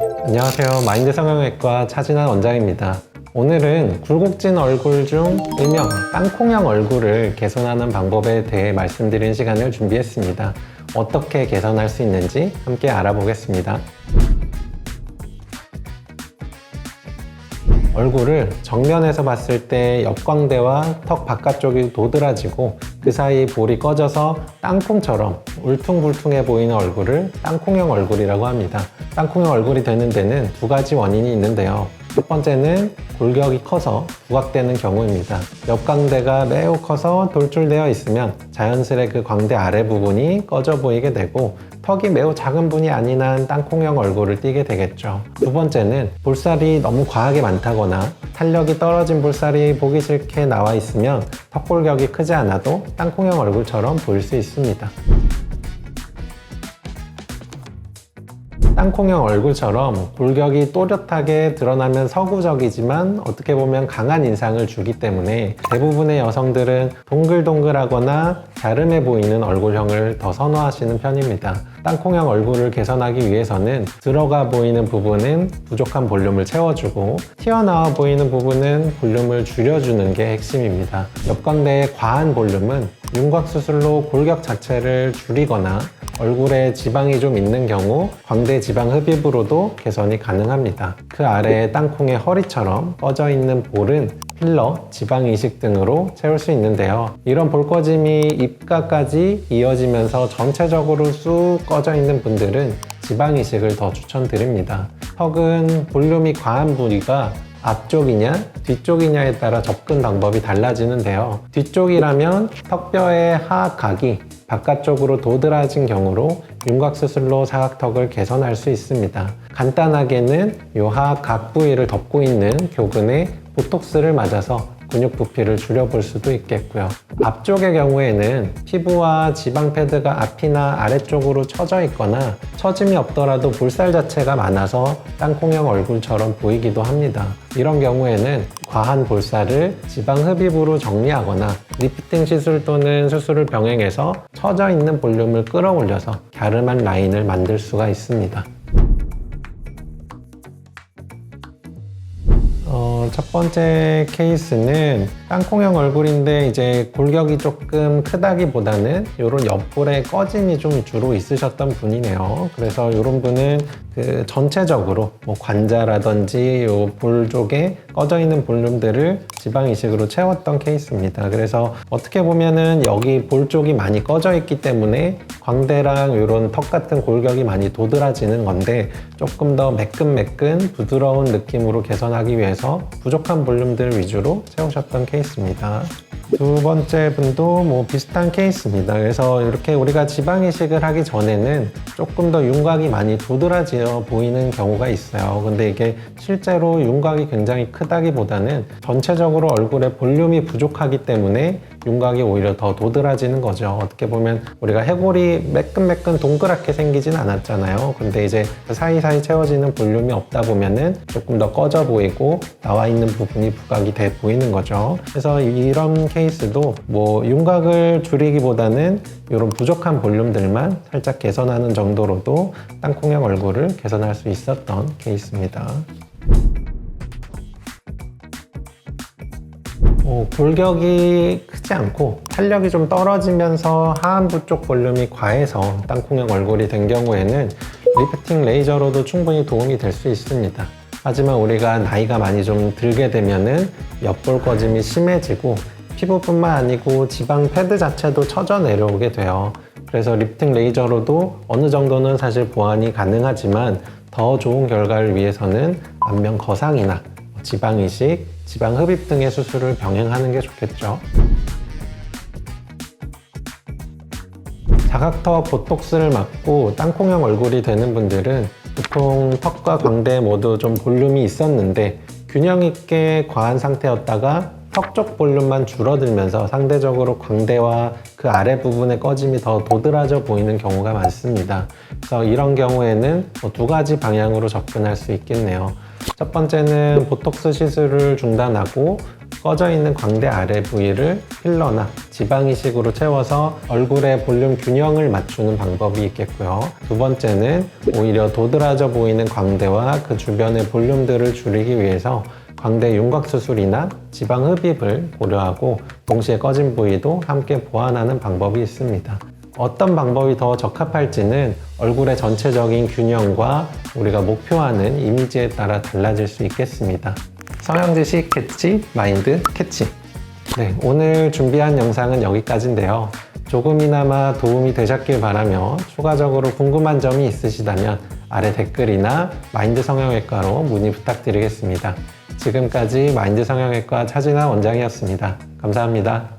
안녕하세요. 마인드 성형외과 차진환 원장입니다. 오늘은 굴곡진 얼굴 중 일명 땅콩형 얼굴을 개선하는 방법에 대해 말씀드리는 시간을 준비했습니다. 어떻게 개선할 수 있는지 함께 알아보겠습니다. 얼굴을 정면에서 봤을 때 옆광대와 턱 바깥쪽이 도드라지고 그 사이 볼이 꺼져서 땅콩처럼 울퉁불퉁해 보이는 얼굴을 땅콩형 얼굴이라고 합니다. 땅콩형 얼굴이 되는 데는 두 가지 원인이 있는데요. 첫 번째는 골격이 커서 부각되는 경우입니다. 옆광대가 매우 커서 돌출되어 있으면 자연스레 그 광대 아래 부분이 꺼져 보이게 되고 턱이 매우 작은 분이 아닌 한 땅콩형 얼굴을 띠게 되겠죠. 두 번째는 볼살이 너무 과하게 많다거나 탄력이 떨어진 볼살이 보기 싫게 나와 있으면 턱골격이 크지 않아도 땅콩형 얼굴처럼 보일 수 있습니다. 땅콩형 얼굴처럼 골격이 또렷하게 드러나면 서구적이지만 어떻게 보면 강한 인상을 주기 때문에 대부분의 여성들은 동글동글하거나 갸름해 보이는 얼굴형을 더 선호하시는 편입니다. 땅콩형 얼굴을 개선하기 위해서는 들어가 보이는 부분은 부족한 볼륨을 채워주고 튀어나와 보이는 부분은 볼륨을 줄여주는 게 핵심입니다. 옆광대의 과한 볼륨은 윤곽 수술로 골격 자체를 줄이거나 얼굴에 지방이 좀 있는 경우 광대 지방 흡입으로도 개선이 가능합니다. 그 아래에 땅콩의 허리처럼 꺼져 있는 볼은 필러, 지방 이식 등으로 채울 수 있는데요. 이런 볼 꺼짐이 입가까지 이어지면서 전체적으로 쑥 꺼져 있는 분들은 지방 이식을 더 추천드립니다. 턱은 볼륨이 과한 부위가 앞쪽이냐 뒤쪽이냐에 따라 접근 방법이 달라지는데요. 뒤쪽이라면 턱뼈의 하악각이 바깥쪽으로 도드라진 경우로 윤곽 수술로 사각턱을 개선할 수 있습니다. 간단하게는 이 하악 각 부위를 덮고 있는 교근에 보톡스를 맞아서 근육 부피를 줄여볼 수도 있겠고요. 앞쪽의 경우에는 피부와 지방 패드가 앞이나 아래쪽으로 처져 있거나 처짐이 없더라도 볼살 자체가 많아서 땅콩형 얼굴처럼 보이기도 합니다. 이런 경우에는 과한 볼살을 지방 흡입으로 정리하거나 리프팅 시술 또는 수술을 병행해서 처져 있는 볼륨을 끌어올려서 갸름한 라인을 만들 수가 있습니다. 어, 첫 번째 케이스는 땅콩형 얼굴인데 이제 골격이 조금 크다기보다는 이런 옆볼에 꺼짐이 좀 주로 있으셨던 분이네요. 그래서 이런 분은 그 전체적으로 뭐 관자라든지 요볼 쪽에 꺼져 있는 볼륨들을 지방 이식으로 채웠던 케이스입니다. 그래서 어떻게 보면은 여기 볼 쪽이 많이 꺼져 있기 때문에 광대랑 이런 턱 같은 골격이 많이 도드라지는 건데 조금 더 매끈매끈 부드러운 느낌으로 개선하기 위해서 부족한 볼륨들 위주로 채우셨던 케이스 입니다. 두 번째 분도 뭐 비슷한 케이스입니다. 그래서 이렇게 우리가 지방 이식을 하기 전에는 조금 더 윤곽이 많이 도드라져 보이는 경우가 있어요. 근데 이게 실제로 윤곽이 굉장히 크다기보다는 전체적으로 얼굴에 볼륨이 부족하기 때문에 윤곽이 오히려 더 도드라지는 거죠. 어떻게 보면 우리가 해골이 매끈매끈 동그랗게 생기진 않았잖아요. 근데 이제 그 사이사이 채워지는 볼륨이 없다 보면은 조금 더 꺼져 보이고 나와 있는 부분이 부각이 돼 보이는 거죠. 그래서 이런 케이스도 뭐 윤곽을 줄이기보다는 이런 부족한 볼륨들만 살짝 개선하는 정도로도 땅콩형 얼굴을 개선할 수 있었던 케이스입니다. 어, 골격이 크지 않고 탄력이 좀 떨어지면서 하안부 쪽 볼륨이 과해서 땅콩형 얼굴이 된 경우에는 리프팅 레이저로도 충분히 도움이 될 수 있습니다. 하지만 우리가 나이가 많이 좀 들게 되면은 옆볼 꺼짐이 심해지고 피부뿐만 아니고 지방 패드 자체도 처져 내려오게 돼요. 그래서 리프팅 레이저로도 어느 정도는 사실 보완이 가능하지만 더 좋은 결과를 위해서는 안면 거상이나 지방 이식, 지방 흡입 등의 수술을 병행하는 게 좋겠죠. 자각턱 보톡스를 맞고 땅콩형 얼굴이 되는 분들은 보통 턱과 광대 모두 좀 볼륨이 있었는데 균형 있게 과한 상태였다가 턱 쪽 볼륨만 줄어들면서 상대적으로 광대와 그 아래 부분의 꺼짐이 더 도드라져 보이는 경우가 많습니다. 그래서 이런 경우에는 뭐 두 가지 방향으로 접근할 수 있겠네요. 첫 번째는 보톡스 시술을 중단하고 꺼져 있는 광대 아래 부위를 필러나 지방 이식으로 채워서 얼굴의 볼륨 균형을 맞추는 방법이 있겠고요. 두 번째는 오히려 도드라져 보이는 광대와 그 주변의 볼륨들을 줄이기 위해서 광대 윤곽 수술이나 지방 흡입을 고려하고 동시에 꺼진 부위도 함께 보완하는 방법이 있습니다. 어떤 방법이 더 적합할지는 얼굴의 전체적인 균형과 우리가 목표하는 이미지에 따라 달라질 수 있겠습니다. 성형지식 캐치, 마인드 캐치. 네, 오늘 준비한 영상은 여기까지인데요. 조금이나마 도움이 되셨길 바라며 추가적으로 궁금한 점이 있으시다면 아래 댓글이나 마인드 성형외과로 문의 부탁드리겠습니다. 지금까지 마인드 성형외과 차진환 원장이었습니다. 감사합니다.